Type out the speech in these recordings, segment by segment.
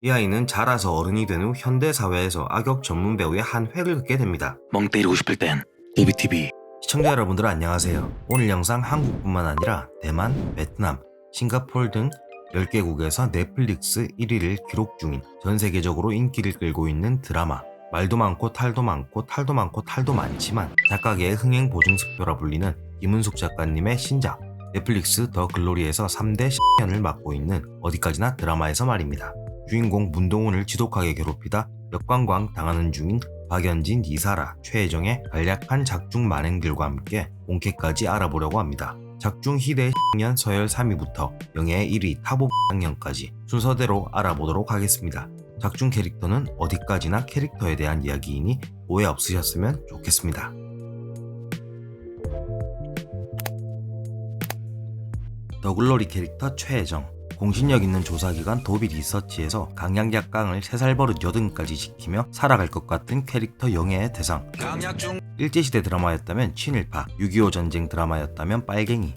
이 아이는 자라서 어른이 된 후 현대 사회에서 악역 전문 배우의 한 획을 긋게 됩니다. 멍 때리고 싶을 땐 도비TV 시청자 여러분들 안녕하세요. 오늘 영상 한국뿐만 아니라 대만, 베트남, 싱가포르 등 10개국에서 넷플릭스 1위를 기록 중인 전 세계적으로 인기를 끌고 있는 드라마 말도 많고 탈도 많고 탈도 많고 탈도 많지만 작가계의 흥행 보증수표라 불리는 김은숙 작가님의 신작 넷플릭스 더 글로리에서 3대 10편을 맡고 있는 어디까지나 드라마에서 말입니다. 주인공 문동훈을 지독하게 괴롭히다 역광광 당하는 중인 박연진, 이사라, 최혜정의 간략한 작중 만행들과 함께 본캐까지 알아보려고 합니다. 작중 희대 10년 서열 3위부터 영예의 1위 타보 학년까지 순서대로 알아보도록 하겠습니다. 작중 캐릭터는 어디까지나 캐릭터에 대한 이야기이니 오해 없으셨으면 좋겠습니다. 더글로리 캐릭터 최혜정 공신력 있는 조사기관 도비 리서치에서 강약약강을 3살 버릇 여든까지 지키며 살아갈 것 같은 캐릭터 영예의 대상. 일제시대 드라마였다면 친일파, 6.25 전쟁 드라마였다면 빨갱이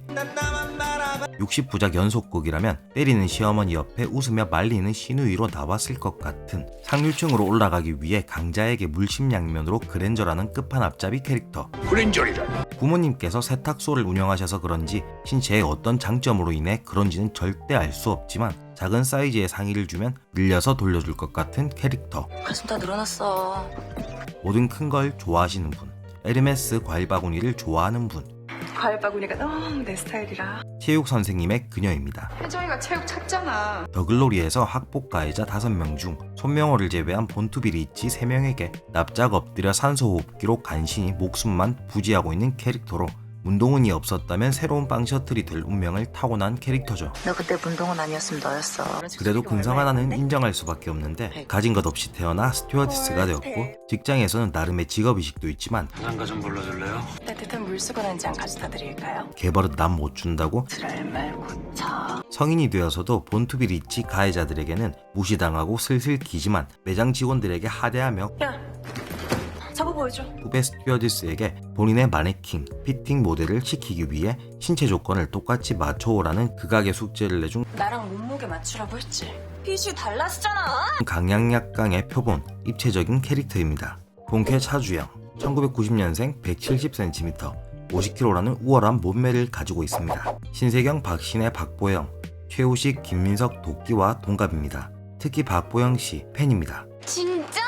60부작 연속극이라면 때리는 시어머니 옆에 웃으며 말리는 신우이로 나왔을 것 같은 상류층으로 올라가기 위해 강자에게 물심양면으로 그랜저라는 끝판앞잡이 캐릭터. 그랜저리라. 부모님께서 세탁소를 운영하셔서 그런지 신체의 어떤 장점으로 인해 그런지는 절대 알 수 없지만 작은 사이즈의 상의를 주면 밀려서 돌려줄 것 같은 캐릭터. 가슴 다 늘어났어. 모든 큰 걸 좋아하시는 분 에르메스 과일 바구니를 좋아하는 분 과일 바구니가 너무 내 스타일이라. 체육 선생님의 그녀입니다. 혜정이가 체육 찾잖아. 더글로리에서 학폭 가해자 5명 중 손명호를 제외한 본투비 리치 3명에게 납작 엎드려 산소 호흡기로 간신히 목숨만 부지하고 있는 캐릭터로 문동훈이 없었다면 새로운 빵 셔틀이 될 운명을 타고난 캐릭터죠. 너 그때 문동은 아니었으면 너였어. 그래도 근성 하나는 인정할 수밖에 없는데 가진 것 없이 태어나 스튜어디스가 되었고 직장에서는 나름의 직업의식도 있지만 장가 좀 불러줄래요? 따뜻한 물수건 한잔 가져다 드릴까요? 개버릇 남 못 준다고 지랄 말 고 쳐. 성인이 되어서도 본투비 리치 가해자들에게는 무시당하고 슬슬 기지만 매장 직원들에게 하대하며 야, 보여줘. 후배 스튜어디스에게 본인의 마네킹, 피팅 모델을 시키기 위해 신체 조건을 똑같이 맞춰오라는 극악의 숙제를 내준 나랑 몸무게 맞추라고 했지. 핏이 달랐잖아. 강약약강의 표본, 입체적인 캐릭터입니다. 본캐 차주영, 1990년생 170cm, 50kg라는 우월한 몸매를 가지고 있습니다. 신세경, 박신혜, 박보영, 최우식, 김민석, 도끼와 동갑입니다. 특히 박보영 씨 팬입니다. 진짜?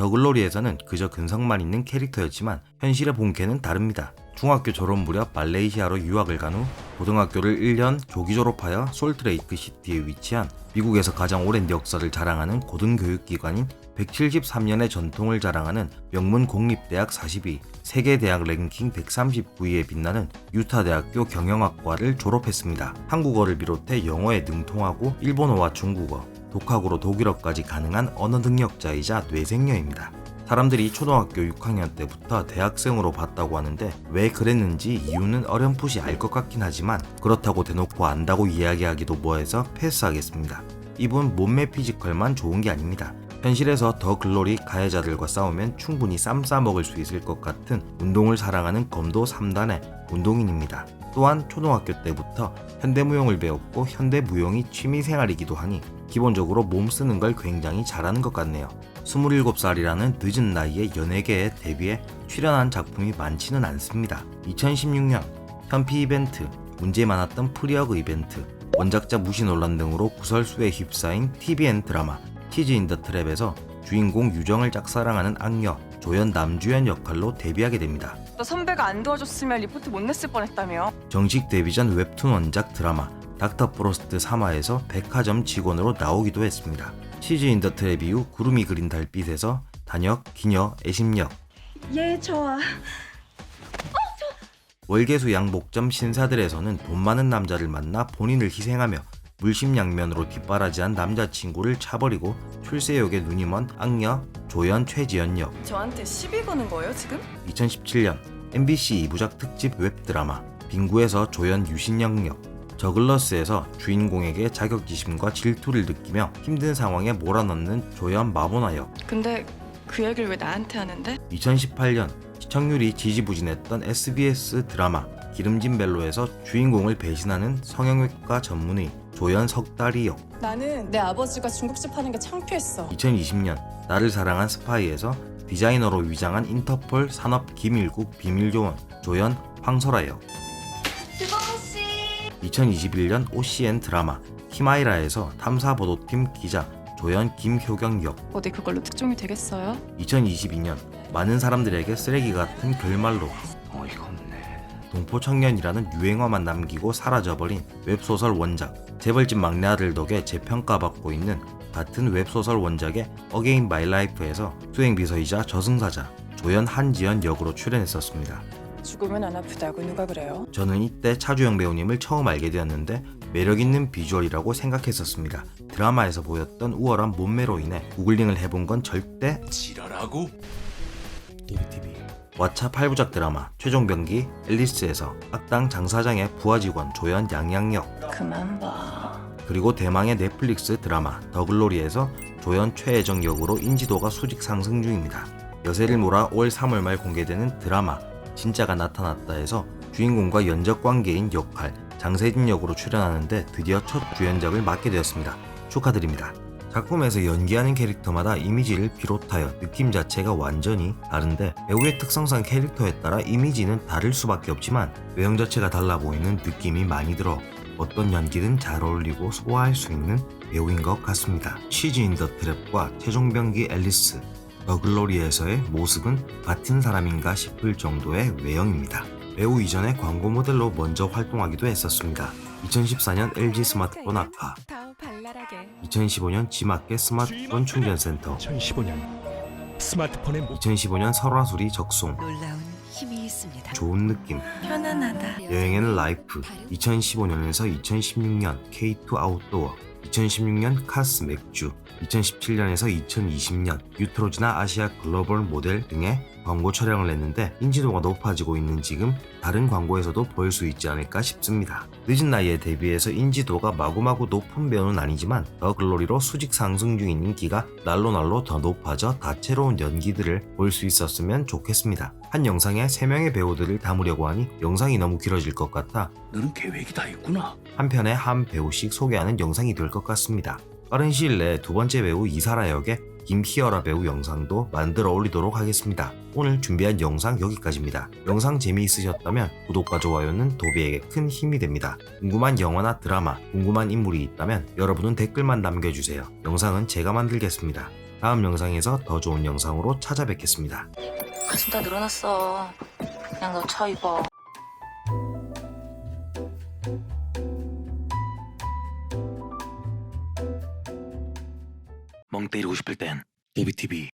더글로리에서는 그저 근성만 있는 캐릭터였지만 현실의 본캐는 다릅니다. 중학교 졸업 무렵 말레이시아로 유학을 간 후 고등학교를 1년 조기 졸업하여 솔트레이크 시티에 위치한 미국에서 가장 오랜 역사를 자랑하는 고등교육기관인 173년의 전통을 자랑하는 명문 공립대학 42, 세계대학 랭킹 139위에 빛나는 유타대학교 경영학과를 졸업했습니다. 한국어를 비롯해 영어에 능통하고 일본어와 중국어, 독학으로 독일어까지 가능한 언어 능력자이자 뇌생녀입니다. 사람들이 초등학교 6학년 때부터 대학생으로 봤다고 하는데 왜 그랬는지 이유는 어렴풋이 알 것 같긴 하지만 그렇다고 대놓고 안다고 이야기하기도 뭐해서 패스하겠습니다. 이분 몸매 피지컬만 좋은 게 아닙니다. 현실에서 더 글로리 가해자들과 싸우면 충분히 쌈 싸먹을 수 있을 것 같은 운동을 사랑하는 검도 3단의 운동인입니다. 또한 초등학교 때부터 현대무용을 배웠고 현대무용이 취미생활이기도 하니 기본적으로 몸 쓰는 걸 굉장히 잘하는 것 같네요. 27살이라는 늦은 나이에 연예계에 데뷔해 출연한 작품이 많지는 않습니다. 2016년 현피 이벤트, 문제 많았던 프리어그 이벤트, 원작자 무시 논란 등으로 구설수에 휩싸인 TVN 드라마 티즈 인 더 트랩에서 주인공 유정을 짝사랑하는 악녀 조연 남주연 역할로 데뷔하게 됩니다. 너 선배가 안 도와줬으면 리포트 못 냈을 뻔했다며. 정식 데뷔 전 웹툰 원작 드라마 닥터 프로스트 3화에서 백화점 직원으로 나오기도 했습니다. 치즈 인 더 트랩 이후 구름이 그린 달빛에서 단역, 기녀, 애심역, 얘 좋아. 월계수 양복점 신사들에서는 돈 많은 남자를 만나 본인을 희생하며 물심양면으로 뒷바라지한 남자친구를 차버리고 출세역에 눈이 먼 악녀 조연 최지연 역 저한테 시비 거는 거예요 지금? 2017년 MBC 2부작 특집 웹드라마 빙구에서 조연 유신영 역 저글러스에서 주인공에게 자격지심과 질투를 느끼며 힘든 상황에 몰아넣는 조연 마보나 역 근데 그 얘기를 왜 나한테 하는데? 2018년 시청률이 지지부진했던 SBS 드라마 기름진 벨로에서 주인공을 배신하는 성형외과 전문의 조연 석다리 역 나는 내 아버지가 중국집 하는 게 창피했어. 2020년 나를 사랑한 스파이에서 디자이너로 위장한 인터폴 산업 기밀국 비밀요원 조연 황설아 역 2021년 OCN 드라마 히마이라에서 탐사보도팀 기자 조연 김효경 역 어디 그걸로 특종이 되겠어요? 2022년 많은 사람들에게 쓰레기 같은 결말로 어이가 없네. 동포 청년이라는 유행어만 남기고 사라져버린 웹소설 원작 재벌집 막내 아들 덕에 재평가받고 있는 같은 웹소설 원작의 어게인 마이 라이프에서 수행비서이자 저승사자 조연 한지연 역으로 출연했었습니다. 죽으면 안 아프다고 누가 그래요? 저는 이때 차주영 배우님을 처음 알게 되었는데 매력있는 비주얼이라고 생각했었습니다. 드라마에서 보였던 우월한 몸매로 인해 구글링을 해본 건 절대 지랄하고. 도비TV. 왓챠 8부작 드라마 최종병기 앨리스에서 악당 장사장의 부하 직원 조연 양양역 그만 봐. 그리고 대망의 넷플릭스 드라마 더글로리에서 조연 최애정 역으로 인지도가 수직 상승 중입니다. 여세를 몰아 올 3월 말 공개되는 드라마 진짜가 나타났다에서 주인공과 연적 관계인 역할 장세진 역으로 출연하는데 드디어 첫 주연작을 맡게 되었습니다. 축하드립니다. 작품에서 연기하는 캐릭터마다 이미지를 비롯하여 느낌 자체가 완전히 다른데 배우의 특성상 캐릭터에 따라 이미지는 다를 수밖에 없지만 외형 자체가 달라 보이는 느낌이 많이 들어 어떤 연기든 잘 어울리고 소화할 수 있는 배우인 것 같습니다. 치즈 인 더 트랩과 최종병기 앨리스, 더 글로리에서의 모습은 같은 사람인가 싶을 정도의 외형입니다. 배우 이전에 광고 모델로 먼저 활동하기도 했었습니다. 2014년 LG 스마트폰 아카, 2015년 지마켓 스마트폰 충전 센터, 2015년 스마트폰의 모 2015년 설화수리 적송, 놀라운 힘이 있습니다. 좋은 느낌, 편안하다. 여행에는 라이프 2015년에서 2016년 K2 아웃도어 2016년 카스 맥주 2017년에서 2020년 유트로지나 아시아 글로벌 모델 등의 광고 촬영을 했는데 인지도가 높아지고 있는 지금 다른 광고에서도 볼 수 있지 않을까 싶습니다. 늦은 나이에 데뷔해서 인지도가 마구마구 높은 배우는 아니지만 더 글로리로 수직 상승 중인 인기가 날로 날로 더 높아져 다채로운 연기들을 볼 수 있었으면 좋겠습니다. 한 영상에 3명의 배우들을 담으려고 하니 영상이 너무 길어질 것 같아 너는 계획이 다 있구나. 한 편에 한 배우씩 소개하는 영상이 될 것 같습니다. 빠른 시일 내에 두 번째 배우 이사라 역의 김희열아 배우 영상도 만들어 올리도록 하겠습니다. 오늘 준비한 영상 여기까지입니다. 영상 재미있으셨다면 구독과 좋아요는 도비에게 큰 힘이 됩니다. 궁금한 영화나 드라마, 궁금한 인물이 있다면 여러분은 댓글만 남겨주세요. 영상은 제가 만들겠습니다. 다음 영상에서 더 좋은 영상으로 찾아뵙겠습니다. 가슴 다 늘어났어. 그냥 너쳐 입어. 멍 때리고 싶을 땐 도비TV.